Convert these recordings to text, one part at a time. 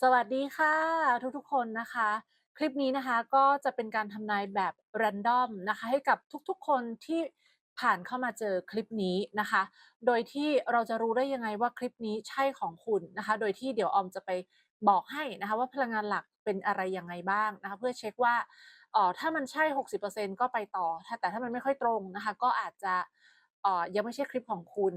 สวัสดีค่ะทุกๆคนนะคะ คลิปนี้นะคะก็จะเป็นการทำนายแบบแรนดอมนะคะ ให้กับทุกๆคนที่ผ่านเข้ามาเจอคลิปนี้นะคะ โดยที่เราจะรู้ได้ยังไงว่าคลิปนี้ใช่ของคุณนะคะ โดยที่เดี๋ยวออมจะไปบอกให้นะคะว่าพลังงานหลักเป็นอะไรยังไงบ้างนะคะ เพื่อเช็คว่าเอ่อถ้ามันใช่ 60%ก็ไปต่อ แต่ถ้ามันไม่ค่อยตรงนะคะ ก็อาจจะเอ่อยังไม่ใช่คลิปของคุณ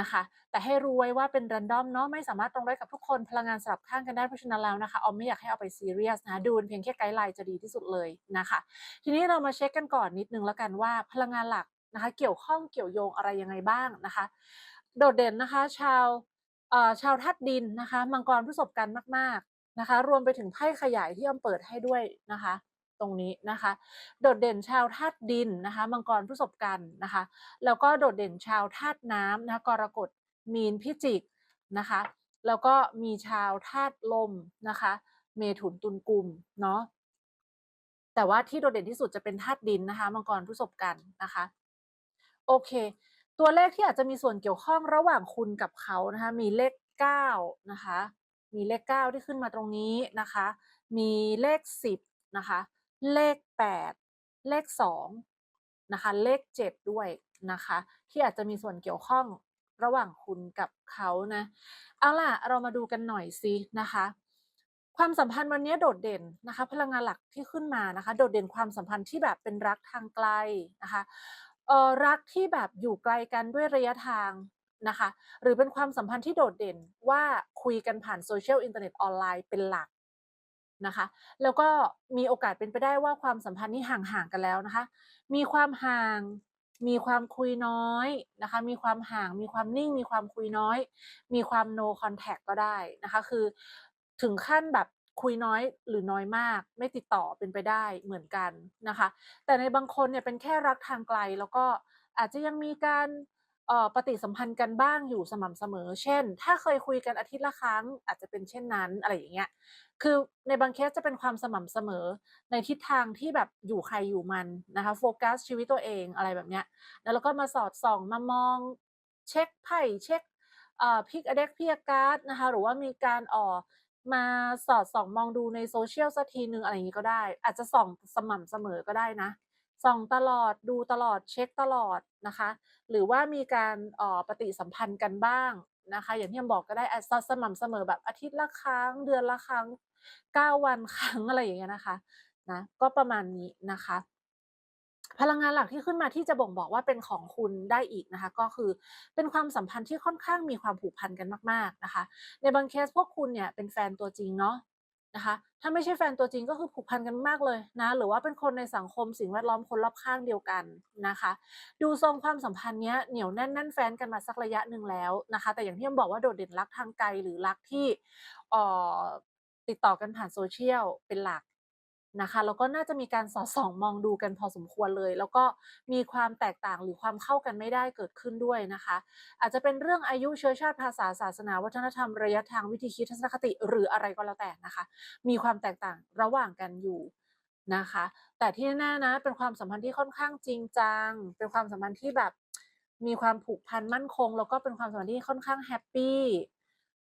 นะคะ แต่ให้รู้ไว้ว่าเป็นแรนดอมเนาะไม่สามารถตรงได้กับทุกคนพลังงานสลับข้างกันได้เพราะฉะนั้นแล้วนะคะออมไม่อยากให้เอาไปซีเรียสนะะดูเป็นเพียงแค่ไกด์ไลน์จะดีที่สุดเลยนะคะ ทีนี้เรามาเช็คกันก่อนนิดนึงแล้วกันว่าพลังงานหลักนะคะ เกี่ยวข้องเกี่ยวโยงอะไรยังไงบ้างนะคะ โดดเด่นนะคะ ชาวชาวธาตุดินนะคะ มังกรพฤษภกันมาก ๆนะคะ รวมไปถึงไพ่ขยายที่ออมเปิดให้ด้วยนะคะ ตรงนี้นะคะ โดดเด่นชาวธาตุดินนะคะมังกรพฤษภกันนะคะ แล้วก็โดดเด่นชาวธาตุน้ำนะคะกรกฎมีนพิจิกนะคะ แล้วก็มีชาวธาตุลมนะคะ เมถุนตุลกุมเนาะแต่ว่าที่โดดเด่นที่สุดจะเป็นธาตุดินนะคะ มังกรพฤษภกันนะคะ โอเค ตัวเลขที่อาจจะมีส่วนเกี่ยวข้องระหว่างคุณกับเขานะคะ มีเลข9นะคะ มีเลข 9 ที่ขึ้นมาตรงนี้นะคะ มีเลข 10 นะคะ เลข 8 เลข2นะคะ เลข 7 ด้วยนะคะ ที่อาจจะมีส่วนเกี่ยวข้องระหว่างคุณกับเขานะ เอาล่ะ เรามาดูกันหน่อยสินะคะ ความสัมพันธ์วันนี้โดดเด่นนะคะ พลังงานหลักที่ขึ้นมานะคะ โดดเด่นความสัมพันธ์ที่แบบเป็นรักทางไกลนะคะเออรักที่แบบอยู่ไกลกันด้วยระยะทางนะคะ หรือเป็นความสัมพันธ์ที่โดดเด่นว่าคุยกันผ่านโซเชียลอินเทอร์เน็ตออนไลน์เป็นหลัก นะคะ แล้วก็มีโอกาสเป็นไปได้ว่าความสัมพันธ์นี้ห่างๆกันแล้วนะคะ มีความห่าง มีความคุยน้อยนะคะ มีความห่าง มีความนิ่ง มีความคุยน้อย มีความ no contact ก็ได้นะคะ คือถึงขั้นแบบคุยน้อยหรือน้อยมาก ไม่ติดต่อเป็นไปได้เหมือนกันนะคะ แต่ในบางคนเนี่ยเป็นแค่รักทางไกลแล้วก็อาจจะยังมีการ ปฏิสัมพันธ์กันบ้างอยู่สม่ำเสมอ เช่น ถ้าเคยคุยกันอาทิตย์ละครั้ง อาจจะเป็นเช่นนั้นอะไรอย่างเงี้ย คือในบางเคสจะเป็นความสม่ำเสมอ ในทิศทางที่แบบอยู่ใครอยู่มันนะคะโฟกัสชีวิตตัวเองอะไรแบบเนี้ย แล้วก็มาสอดส่องมามองเช็คไพ่เช็คอ่อพิกอเด็กพิกการ์ดนะคะหรือว่ามีการเอ่อมาสอดส่องมองดูในโซเชียลสักทีนึงอะไรอย่างงี้ก็ได้ อาจจะส่องสม่ำเสมอก็ได้นะ ส่องตลอดดูตลอดเช็คตลอดนะคะ หรือว่ามีการออปฏิสัมพันธ์กันบ้างนะคะ อย่างที่ออมบอกก็ได้อาจสม่ำเสมอแบบอาทิตย์ละครั้ง เดือนละครั้ง 9 วันครั้งอะไรอย่างเงี้ยนะคะนะก็ประมาณนี้นะคะ พลังงานหลักที่ขึ้นมาที่จะบ่งบอกว่าเป็นของคุณได้อีกนะคะ ก็คือเป็นความสัมพันธ์ที่ค่อนข้างมีความผูกพันกันมาก ๆนะคะ ในบางเคสพวกคุณเนี่ยเป็นแฟนตัวจริงเนาะ นะคะ ถ้าไม่ใช่แฟนตัวจริงก็คือผูกพันกันมากเลยนะ หรือว่าเป็นคนในสังคมสิ่งแวดล้อมคนรอบข้างเดียวกันนะคะ ดูทรงความสัมพันธ์เนี้ยเหนียวแน่นแน่นแฟนกันมาสักระยะหนึ่งแล้วนะคะ แต่อย่างที่ออมบอกว่าโดดเด่นรักทางไกลหรือรักที่ออติดต่อกันผ่านโซเชียลเป็นหลัก นะคะแล้วก็น่าจะมีการสอดส่องมองดูกันพอสมควรเลย แล้วก็มีความแตกต่างหรือความเข้ากันไม่ได้เกิดขึ้นด้วยนะคะ อาจจะเป็นเรื่องอายุเชื้อชาติภาษาศาสนาวัฒนธรรมระยะทางวิธีคิดทัศนคติหรืออะไรก็แล้วแต่นะคะ มีความแตกต่างระหว่างกันอยู่นะคะ แต่ที่แน่ๆนะ เป็นความสัมพันธ์ที่ค่อนข้างจริงจัง เป็นความสัมพันธ์ที่แบบมีความผูกพันมั่นคง แล้วก็เป็นความสัมพันธ์ที่ค่อนข้างแฮปปี้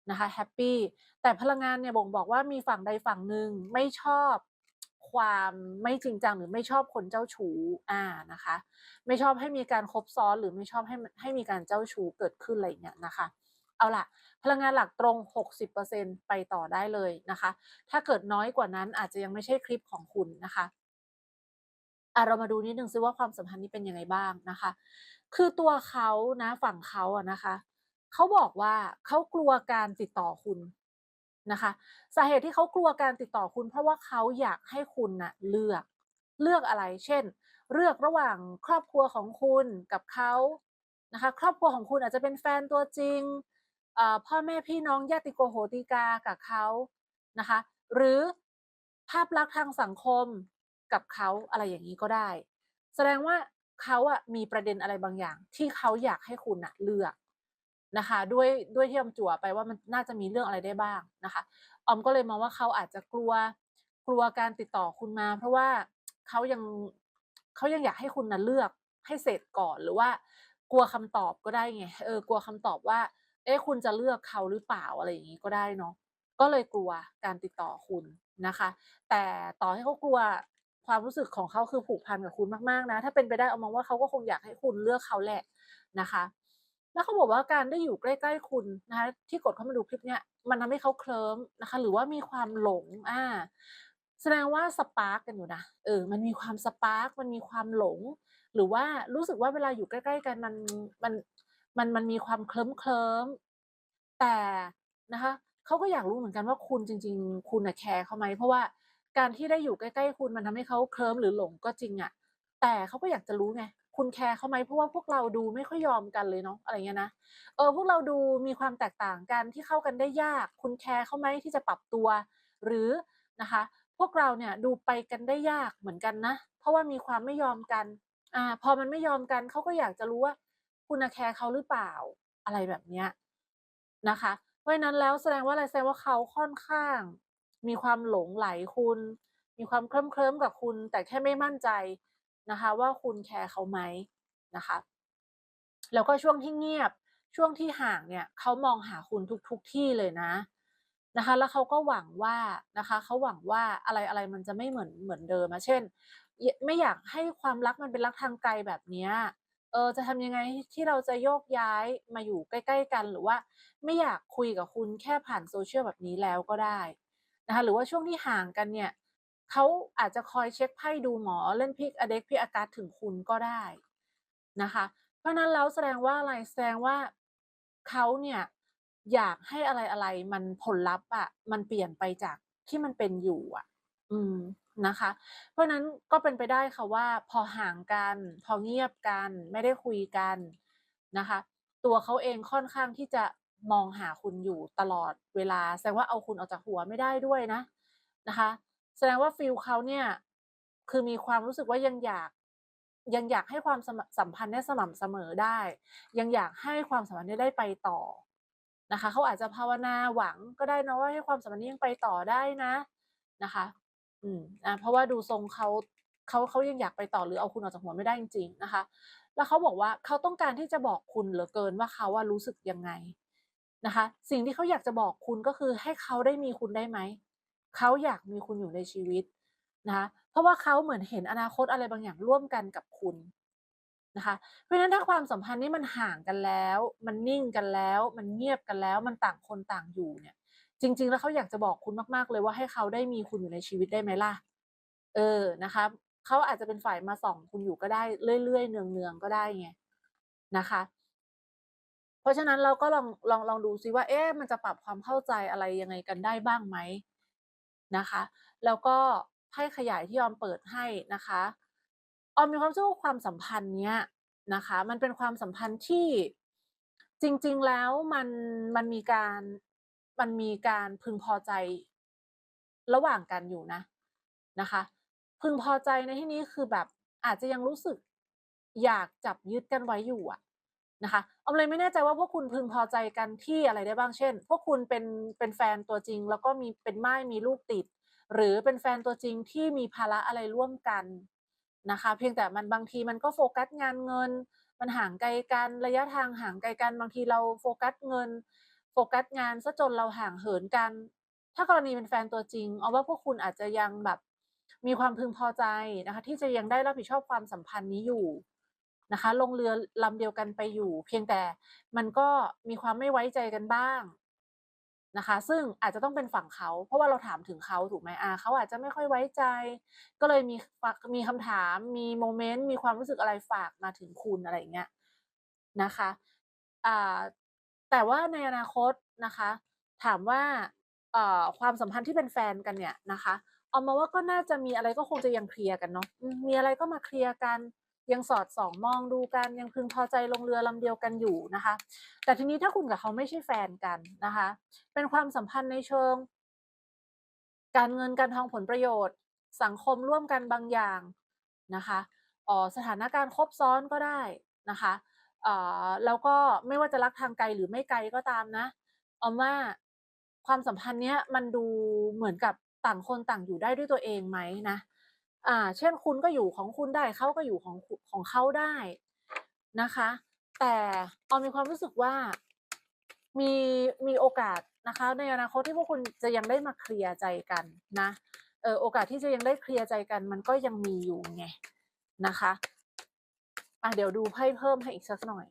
นะคะแฮปปี้แต่พลังงานเนี่ยบ่งบอกว่ามีฝั่งใดฝั่งหนึ่งไม่ชอบ ความไม่จริงจังหรือไม่ชอบคนเจ้าชู้อ่านะคะ ไม่ชอบให้มีการคบซ้อนหรือไม่ชอบให้ให้มีการเจ้าชู้เกิดขึ้นอะไรเงี้ยนะคะ เอาล่ะ พลังงานหลักตรง 60%ไปต่อได้เลยนะคะ ถ้าเกิดน้อยกว่านั้นอาจจะยังไม่ใช่คลิปของคุณนะคะอ่าเรามาดูนิดนึงซิว่าความสัมพันธ์นี้เป็นยังไงบ้างนะคะ คือตัวเขานะฝั่งเขาอะนะคะ เขาบอกว่าเขากลัวการติดต่อคุณ นะคะสาเหตุที่เขากลัวการติดต่อคุณเพราะว่าเขาอยากให้คุณน่ะเลือกเลือกอะไร เช่น เลือกระหว่างครอบครัวของคุณกับเขานะคะครอบครัวของคุณอาจจะเป็นแฟนตัวจริงพ่อแม่พี่น้องญาติโกโหติกากับเขานะคะหรือภาพลักษณ์ทางสังคมกับเขาอะไรอย่างงี้ก็ได้ แสดงว่าเขาอะมีประเด็นอะไรบางอย่าง ที่เขาอยากให้คุณน่ะเลือก นะคะ ด้วยด้วยที่ออมจั่วไปว่ามันน่าจะมีเรื่องอะไรได้บ้างนะคะ ออมก็เลยมองว่าเขาอาจจะกลัวกลัวการติดต่อคุณมา เพราะว่าเขายังเขายังอยากให้คุณน่ะเลือกให้เสร็จก่อนหรือว่ากลัวคำตอบก็ได้ไงเออกลัวคำตอบว่า เอ๊ะคุณจะเลือกเขาหรือเปล่าอะไรอย่างงี้ก็ได้เนาะก็เลยกลัวการติดต่อคุณนะคะ แต่ต่อให้เขากลัวความรู้สึกของเขาคือผูกพันกับคุณมากๆนะ ถ้าเป็นไปได้เอามองว่าเขาก็คงอยากให้คุณเลือกเขาแหละนะคะ แล้วเขาบอกว่าการได้อยู่ใกล้ๆคุณนะคะที่กดเข้ามาดูคลิปเนี้ยมันทำให้เขาเคลิ้มนะคะ หรือว่ามีความหลงอ่าแสดงว่าสปาร์กกันอยู่นะเออมันมีความสปาร์กมันมีความหลง หรือว่ารู้สึกว่าเวลาอยู่ใกล้ ๆ กันมันมันมันมันมีความเคลิ้มเคลิ้มแต่นะคะเขาก็อยากรู้เหมือนกันว่าคุณจริง ๆ คุณน่ะแคร์เขาไหมเพราะว่าการที่ได้อยู่ใกล้ ๆ คุณมันทำให้เขาเคลิ้มหรือหลงก็จริงอะแต่เขาก็อยากจะรู้ไง คุณแคร์เขาไหมเพราะว่าพวกเราดูไม่ค่อยยอมกันเลยเนาะอะไรเงี้ยนะเออพวกเราดูมีความแตกต่างกันที่เข้ากันได้ยาก คุณแคร์เขาไหมที่จะปรับตัว หรือนะคะ พวกเราเนี่ยดูไปกันได้ยากเหมือนกันนะ เพราะว่ามีความไม่ยอมกันอ่าพอมันไม่ยอมกันเขาก็อยากจะรู้ว่า คุณแคร์เขาหรือเปล่าอะไรแบบเนี้ยนะคะเพราะฉะนั้นแล้วแสดงว่าอะไรแสดงว่าเขาค่อนข้าง มีความหลงไหลคุณ มีความเคลิ้มๆกับคุณ แต่แค่ไม่มั่นใจ นะคะ ว่าคุณแคร์เขาไหมนะคะ แล้วก็ช่วงที่เงียบช่วงที่ห่างเนี่ยเขามองหาคุณทุกๆที่เลยนะนะคะ แล้วเขาก็หวังว่านะคะเขาหวังว่าอะไรๆมันจะไม่เหมือนเหมือนเดิมอะเช่น ไม่อยากให้ความรักมันเป็นรักทางไกลแบบเนี้ยเออจะทำยังไงที่เราจะโยกย้ายมาอยู่ใกล้ ๆ กันหรือว่า ไม่อยากคุยกับคุณแค่ผ่าน social แบบนี้แล้วก็ได้นะคะหรือว่าช่วงที่ห่างกันเนี่ย เขาอาจจะคอยเช็กไพ่ดูหมอเล่นพิกอะเด็กพิกอาการถึงคุณก็ได้นะคะ เพราะนั้นแล้วแสดงว่าอะไรแสดงว่าเขาเนี่ยอยากให้อะไรๆมันผลลัพธ์อะมันเปลี่ยนไปจากที่มันเป็นอยู่อะอืมนะคะ เพราะนั้นก็เป็นไปได้ค่ะว่า พอห่างกัน พอเงียบกัน ไม่ได้คุยกันนะคะ ตัวเขาเองค่อนข้างที่จะมองหาคุณอยู่ตลอดเวลาแสดงว่าเอาคุณออกจากหัวไม่ได้ด้วยนะนะคะ แสดงว่าฟีลเขาเนี่ยคือมีความรู้สึกว่ายังอยากยังอยากให้ความสัมพันธ์เนี่ยสม่ำเสมอได้ ยังอยากให้ความสัมพันธ์เนี้ได้ไปต่อนะคะเขาอาจจะภาวนาหวังก็ได้นะว่าให้ความสัมพันธ์นี้ยังไปต่อได้นะนะคะ อืมอ่าเพราะว่าดูทรงเขาเขาเขายังอยากไปต่อหรือเอาคุณออกจากหัวไม่ได้จริง ๆนะคะ แล้วเขาบอกว่าเขาต้องการที่จะบอกคุณเหลือเกินว่าเขาว่ารู้สึกยังไงนะคะ สิ่งที่เขาอยากจะบอกคุณก็คือให้เขาได้มีคุณได้ไหม เขาอยากมีคุณอยู่ในชีวิตนะคะเพราะว่าเขาเหมือนเห็นอนาคตอะไรบางอย่างร่วมกันกับคุณนะคะเพราะฉะนั้นถ้าความสัมพันธ์นี้มันห่างกันแล้ว มันนิ่งกันแล้ว มันเงียบกันแล้ว มันต่างคนต่างอยู่เนี่ย จริง ๆ แล้วเขาอยากจะบอกคุณมากๆเลยว่าให้เขาได้มีคุณอยู่ในชีวิตได้ไหมล่ะ เออนะคะเขาอาจจะเป็นฝ่ายมาส่องคุณอยู่ก็ได้เรื่อยๆเนืองๆก็ได้ไงนะคะ เพราะฉะนั้นเราก็ลองลองลองดูซิว่า เอ๊ะมันจะปรับความเข้าใจอะไรยังไงกันได้บ้างไหม นะคะ แล้วก็ไพ่ขยายที่ออมเปิดให้นะคะออมมีความเชื่อว่าความสัมพันธ์เนี้ยนะคะ มันเป็นความสัมพันธ์ที่จริง ๆแล้วมันมันมีการมันมีการพึงพอใจระหว่างกันอยู่นะนะคะ พึงพอใจในที่นี้คือแบบอาจจะยังรู้สึกอยากจับยึดกันไว้อยู่อะ นะคะออมเลยไม่แน่ใจว่าพวกคุณพึงพอใจกันที่อะไรได้บ้างเช่น พวกคุณเป็นเป็นแฟนตัวจริง แล้วก็มีเป็นไม่ายมีลูกติด หรือเป็นแฟนตัวจริงที่มีภาระอะไรร่วมกันนะคะ เพียงแต่มันบางทีมันก็โฟกัสงานเงิน มันห่างไกลกันระยะทางห่างไกลกัน บางทีเราโฟกัสเงิน โฟกัสงานซะจนเราห่างเหินกัน ถ้ากรณีเป็นแฟนตัวจริงเอาว่าพวกคุณอาจจะยังแบบมีความพึงพอใจนะคะ ที่จะยังได้รับผิดชอบความสัมพันธ์นี้อยู่ นะคะลงเรือลำเดียวกันไปอยู่ เพียงแต่มันก็มีความไม่ไว้ใจกันบ้างนะคะ ซึ่งอาจจะต้องเป็นฝั่งเขา เพราะว่าเราถามถึงเขาถูกไหมอาเขาอาจจะไม่ค่อยไว้ใจ ก็เลยมีฝากมีคำถาม มีโมเมนต์ มีความรู้สึกอะไรฝากมาถึงคุณอะไรอย่างเงี้ยนะคะอ่าแต่ว่าในอนาคตนะคะ ถามว่าเอ่อความสัมพันธ์ที่เป็นแฟนกันเนี่ยนะคะ เอามาว่าก็น่าจะมีอะไรก็คงจะยังเคลียร์กันเนาะมีอะไรก็มาเคลียร์กัน ยังสอดส่องมองดูกันยังพึงพอใจลงเรือลำเดียวกันอยู่นะคะ แต่ทีนี้ถ้าคุณกับเขาไม่ใช่แฟนกันนะคะ เป็นความสัมพันธ์ในเชิง การเงินการทองผลประโยชน์ สังคมร่วมกันบางอย่างนะคะอ๋อสถานการณ์ครบซ้อนก็ได้นะคะเอ่อแล้วก็ไม่ว่าจะรักทางไกลหรือไม่ไกลก็ตามนะออมว่าความสัมพันธ์เนี้ยมันดูเหมือนกับต่างคนต่างอยู่ได้ด้วยตัวเองไหมนะ อ่า เช่นคุณก็อยู่ของคุณได้เขาก็อยู่ของของเขาได้นะคะ แต่ออมมีความรู้สึกว่ามีมีโอกาสนะคะ ในอนาคตที่พวกคุณจะยังได้มาเคลียร์ใจกันนะเออโอกาสที่จะยังได้เคลียร์ใจกัน มันก็ยังมีอยู่ไงนะคะ อะเดี๋ยวดูไพ่เพิ่มให้อีกสักหน่อย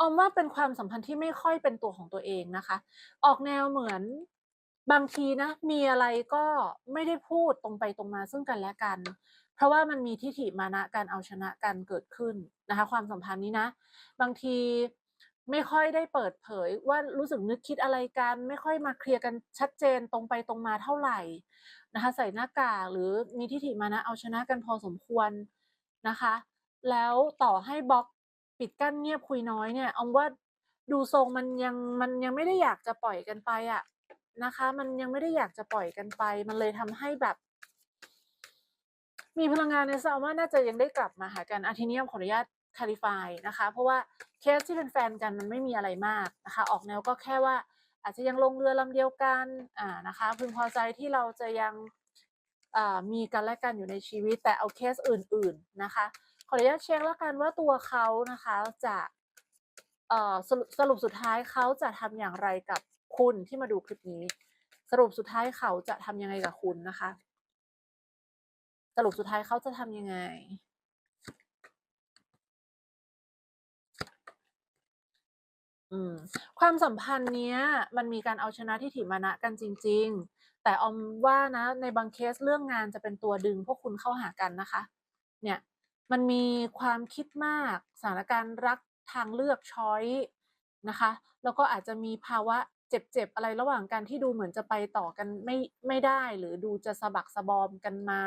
ออมว่าเป็นความสัมพันธ์ที่ไม่ค่อยเป็นตัวของตัวเองนะคะ ออกแนวเหมือนบางทีนะ มีอะไรก็ไม่ได้พูดตรงไปตรงมาซึ่งกันและกัน เพราะว่ามันมีทิฐิมานะการเอาชนะกันเกิดขึ้นนะคะ ความสัมพันธ์นี้นะ บางทีไม่ค่อยได้เปิดเผยว่ารู้สึกนึกคิดอะไรกัน ไม่ค่อยมาเคลียร์กันชัดเจนตรงไปตรงมาเท่าไหร่นะคะ ใส่หน้ากากหรือมีทิฐิมานะเอาชนะกันพอสมควรนะคะ แล้วต่อให้บล็อก ปิดกั้นเงียบคุยน้อยเนี่ยออมว่าดูทรงมันยังมันยังไม่ได้อยากจะปล่อยกันไปอะนะคะ มันยังไม่ได้อยากจะปล่อยกันไป มันเลยทำให้แบบ มีพลังงานในซาว่าน่าจะยังได้กลับมาหากันอาทีนี้ขออนุญาตคาลิฟายนะคะ เพราะว่าเคสที่เป็นแฟนกันมันไม่มีอะไรมากนะคะ ออกแนวก็แค่ว่า อาจจะยังลงเรือลำเดียวกันอ่านะคะพึงพอใจที่เราจะยังมีกันและกันอยู่ในชีวิตแต่เอาเคสอื่น ๆนะคะ ขออนุญาตเช็คแล้วกันว่าตัวเขานะคะจะสรุปสรุปสุดท้ายเขาจะทำอย่างไรกับคุณที่มาดูคลิปนี้ สรุปสุดท้ายเขาจะทำยังไงกับคุณนะคะ สรุปสุดท้ายเขาจะทำยังไงอืมความสัมพันธ์เนี้ย มันมีการเอาชนะที่ถิมานะกันจริง ๆ แต่ออมว่านะในบางเคสเรื่องงานจะเป็นตัวดึงพวกคุณเข้าหากันนะคะ เนี่ย มันมีความคิดมากสถานการณ์รักทางเลือกช้อยนะคะ แล้วก็อาจจะมีภาวะเจ็บๆอะไรระหว่างกันที่ดูเหมือนจะไปต่อกันไม่ไม่ได้ หรือดูจะสะบักสะบอมกันมา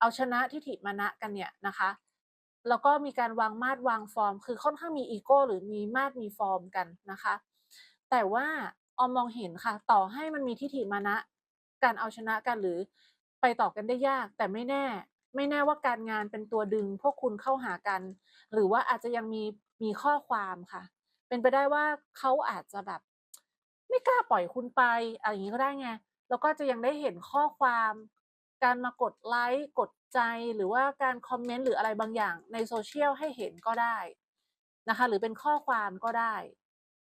เอาชนะทิฏฐิมานะกันเนี่ยนะคะแล้วก็มีการวางมาดวางฟอร์ม คือค่อนข้างมีอีโก้หรือมีมาดมีฟอร์มกันนะคะ แต่ว่าออมมองเห็นค่ะ ต่อให้มันมีทิฏฐิมานะ การเอาชนะกันหรือไปต่อกันได้ยาก แต่ไม่แน่ ไม่แน่ว่าการงานเป็นตัวดึง พวกคุณเข้าหากัน หรือว่าอาจจะยังมีมีข้อความค่ะ เป็นไปได้ว่าเขาอาจจะแบบ ไม่กล้าปล่อยคุณไปอะไรอย่างนี้ก็ได้ไงแล้วก็จะยังได้เห็นข้อความ การมากดไลค์กดใจหรือว่าการคอมเมนต์หรืออะไรบางอย่างในโซเชียลให้เห็นก็ได้นะคะ หรือเป็นข้อความก็ได้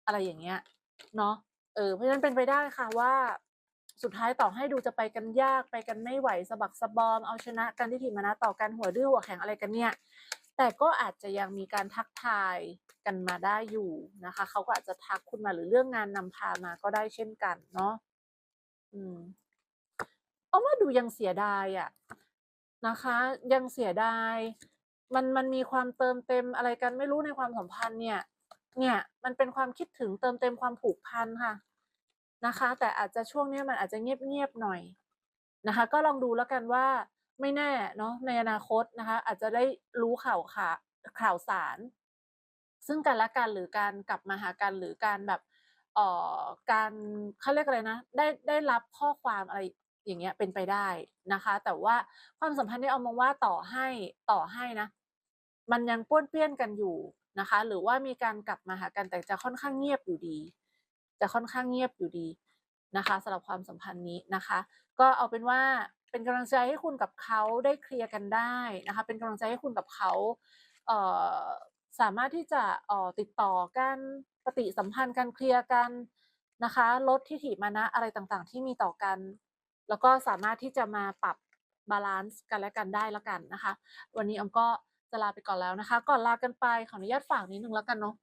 อะไรอย่างเงี้ยเนาะเออเพราะฉะนั้นเป็นไปได้ค่ะว่า สุดท้ายต่อให้ดูจะไปกันยากไปกันไม่ไหวสะบักสะบอมเอาชนะกันที่ถีมานะต่อกันหัวดื้อหัวแข็งอะไรกันเนี่ย แต่ก็อาจจะยังมีการทักทายกันมาได้อยู่นะคะ เขาก็อาจจะทักคุณมาหรือเรื่องงานนำพามาก็ได้เช่นกันเนาะอืมเอาว่าดูยังเสียดายอะนะคะ ยังเสียดาย มันมันมีความเติมเต็มอะไรกันไม่รู้ในความสัมพันธ์เนี่ย เนี่ยมันเป็นความคิดถึงเติมเต็มความผูกพันค่ะ นะคะ แต่อาจจะช่วงนี้มันอาจจะเงียบๆหน่อยนะคะ ก็ลองดูแล้วกันว่าไม่แน่เนาะในอนาคตนะคะ อาจจะได้รู้ข่าวข่าข่าวสาร ซึ่งกันและกันหรือการกลับมาหากันหรือการแบบเอ่อการเขาเรียกอะไรนะ ได้ได้รับข้อความอะไรอย่างเงี้ยเป็นไปได้นะคะ แต่ว่าความสัมพันธ์ที่เอามองว่าต่อให้ต่อให้นะ มันยังป้วนเปี้ยนกันอยู่นะคะ หรือว่ามีการกลับมาหากันแต่จะค่อนข้างเงียบอยู่ดี จะค่อนข้างเงียบอยู่ดีนะคะสำหรับความสัมพันธ์นี้นะคะ ก็เอาเป็นว่าเป็นกำลังใจให้คุณกับเขาได้เคลียร์กันได้นะคะ เป็นกำลังใจให้คุณกับเขาเอ่อสามารถที่จะติดต่อกันปฏิสัมพันธ์กันเคลียร์กันนะคะลดทิฐิมานะอะไรต่างๆ ที่มีต่อกัน แล้วก็สามารถที่จะมาปรับบาลานซ์กันและกันได้แล้วกันนะคะ วันนี้ออมก็จะลาไปก่อนแล้วนะคะ ก่อนลากันไปขออนุญาตฝากนิดนึงแล้วกันเนาะ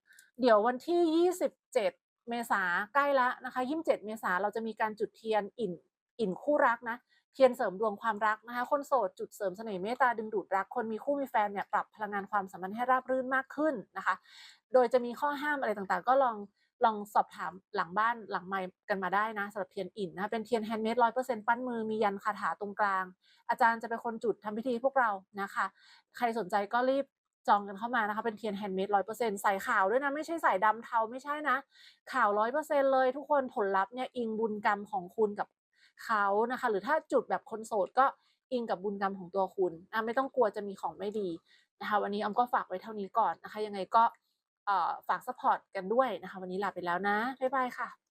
เดี๋ยววันที่ 27 เมษาใกล้ละนะคะ27เจ็ดเมษาเราจะมีการจุดเทียนอิ่นอิ่นคู่รักนะเทียนเสริมดวงความรักนะคะ คนโสดจุดเสริมเสน่ห์เมตตาดึงดูดรัก คนมีคู่มีแฟนเนี่ยปรับพลังงานความสัมพันธ์ให้ราบรื่นมากขึ้นนะคะ โดยจะมีข้อห้ามอะไรต่างๆ ก็ลองลองสอบถามหลังบ้านหลังไมค์กันมาได้นะสำหรับเทียนอินนะเป็นเทียนแฮนด์เมดร้อยเปอร์เซ็นต์ปั้นมือมียันคาถาตรงกลาง อาจารย์จะเป็นคนจุดทำพิธีพวกเรานะคะ ใครสนใจก็รีบ จองกันเข้ามานะคะ เป็นเทียนแฮนด์เมดร้อยเปอร์เซ็นต์ใส่ขาวด้วยนะ ไม่ใช่ใส่ดำเทาไม่ใช่นะ ขาวร้อยเปอร์เซ็นต์เลย ทุกคนผลลัพธ์เนี่ยอิงบุญกรรมของคุณกับเขานะคะ หรือถ้าจุดแบบคนโสดก็อิงกับบุญกรรมของตัวคุณนะไม่ต้องกลัวจะมีของไม่ดีนะคะวันนี้ออมก็ฝากไว้เท่านี้ก่อนนะคะ ยังไงก็ฝากสปอร์ตกันด้วยนะคะ วันนี้ลาไปแล้วนะบ๊ายบายค่ะ